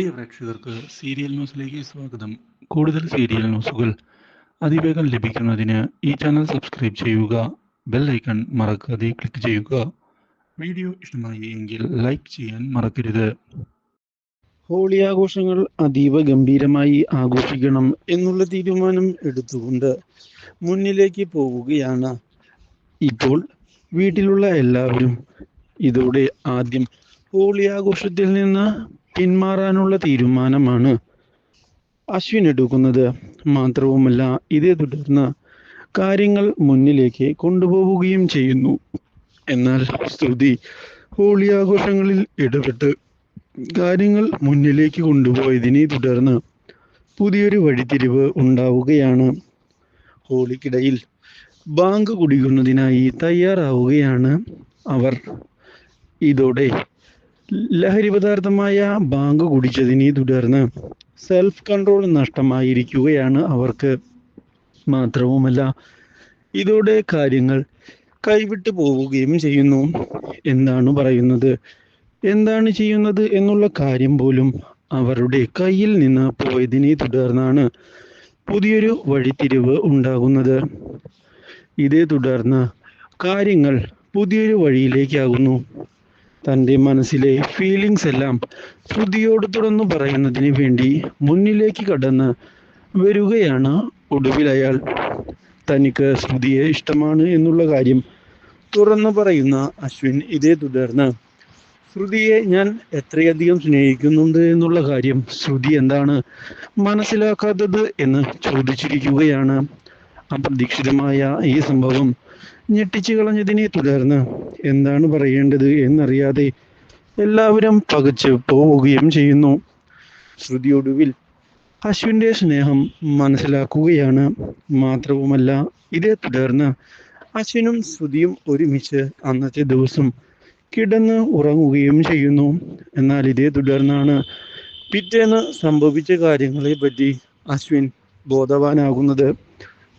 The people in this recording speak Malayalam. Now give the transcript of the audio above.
പ്രിയ പ്രേക്ഷകർക്ക് സീരിയൽ ന്യൂസിലേക്ക് സ്വാഗതം. കൂടുതൽ സീരിയൽ ന്യൂസുകൾ അതിവേഗം ലഭിക്കുന്നതിന് ഈ ചാനൽ സബ്സ്ക്രൈബ് ചെയ്യുക ബെൽ ഐക്കൺ മറക്കാതെ ക്ലിക്ക് ചെയ്യുക. വീഡിയോ ഇഷ്ടമായി എങ്കിൽ ലൈക്ക് ചെയ്യാൻ മറക്കരുത്. ഹോളി ആഘോഷങ്ങൾ അതീവ ഗംഭീരമായി ആഘോഷിക്കണം എന്നുള്ള തീരുമാനം എടുത്തുകൊണ്ട് മുന്നിലേക്ക് പോവുകയാണ്. ഇപ്പോൾ വീട്ടിലുള്ള എല്ലാവരും ഇതോടെ ആദ്യം ഹോളി ആഘോഷത്തിൽ നിന്ന് പിന്മാറാനുള്ള തീരുമാനമാണ് അശ്വിൻ എടുക്കുന്നത്. മാത്രവുമല്ല ഇതേ തുടർന്ന് കാര്യങ്ങൾ മുന്നിലേക്ക് കൊണ്ടുപോവുകയും ചെയ്യുന്നു. എന്നാൽ സ്തുതി ഹോളി ആഘോഷങ്ങളിൽ ഇടപെട്ട് കാര്യങ്ങൾ മുന്നിലേക്ക് കൊണ്ടുപോയതിനെ തുടർന്ന് പുതിയൊരു വഴിത്തിരിവ് ഉണ്ടാവുകയാണ്. ഹോളിക്കിടയിൽ ബാങ്ക് കുടിക്കുന്നതിനായി തയ്യാറാവുകയാണ് അവർ. ഇതോടെ ലഹരി പദാർത്ഥമായ ബാങ്ക് കുടിച്ചതിനെ തുടർന്ന് സെൽഫ് കൺട്രോൾ നഷ്ടമായിരിക്കുകയാണ് അവർക്ക് മാത്രവുമല്ല. ഇതോടെ കാര്യങ്ങൾ കൈവിട്ടു പോവുകയും ചെയ്യുന്നു. എന്താണ് പറയുന്നത്? എന്താണ് ചെയ്യുന്നത് എന്നുള്ള കാര്യം പോലും അവരുടെ കയ്യിൽ നിന്ന് പോയതിനെ തുടർന്നാണ് പുതിയൊരു വഴിത്തിരിവ് ഉണ്ടാകുന്നത്. ഇതേ തുടർന്ന് കാര്യങ്ങൾ പുതിയൊരു വഴിയിലേക്കാകുന്നു. തന്റെ മനസ്സിലെ ഫീലിങ്സ് എല്ലാം ശ്രുതിയോട് തുറന്നു പറയുന്നതിന് വേണ്ടി മുന്നിലേക്ക് കടന്ന് വരികയാണ് ഒടുവിൽ അയാൾ. തനിക്ക് ശ്രുതിയെ ഇഷ്ടമാണ് എന്നുള്ള കാര്യം തുറന്നു പറയുന്ന അശ്വിൻ ഇതേ തുടർന്ന് ശ്രുതിയെ ഞാൻ എത്രയധികം സ്നേഹിക്കുന്നുണ്ട് എന്നുള്ള കാര്യം ശ്രുതി എന്താണ് മനസ്സിലാക്കാത്തത്? എന്ന് ചോദിച്ചിരിക്കുകയാണ്. അപ്രതീക്ഷിതമായ ഈ സംഭവം ഞെട്ടിച്ചു കളഞ്ഞതിനെ തുടർന്ന് എന്താണ് പറയേണ്ടത് എന്നറിയാതെ എല്ലാവരും പകച്ച് പോവുകയും ചെയ്യുന്നു. ശ്രുതിയൊടുവിൽ അശ്വിന്റെ സ്നേഹം മനസ്സിലാക്കുകയാണ്. മാത്രവുമല്ല ഇതേ തുടർന്ന് അശ്വിനും ശ്രുതിയും ഒരുമിച്ച് അന്നത്തെ ദിവസം കിടന്ന് ഉറങ്ങുകയും ചെയ്യുന്നു. എന്നാൽ ഇതേ തുടർന്നാണ് പിറ്റേന്ന് സംഭവിച്ച കാര്യങ്ങളെ പറ്റി അശ്വിൻ ബോധവാനാകുന്നത്.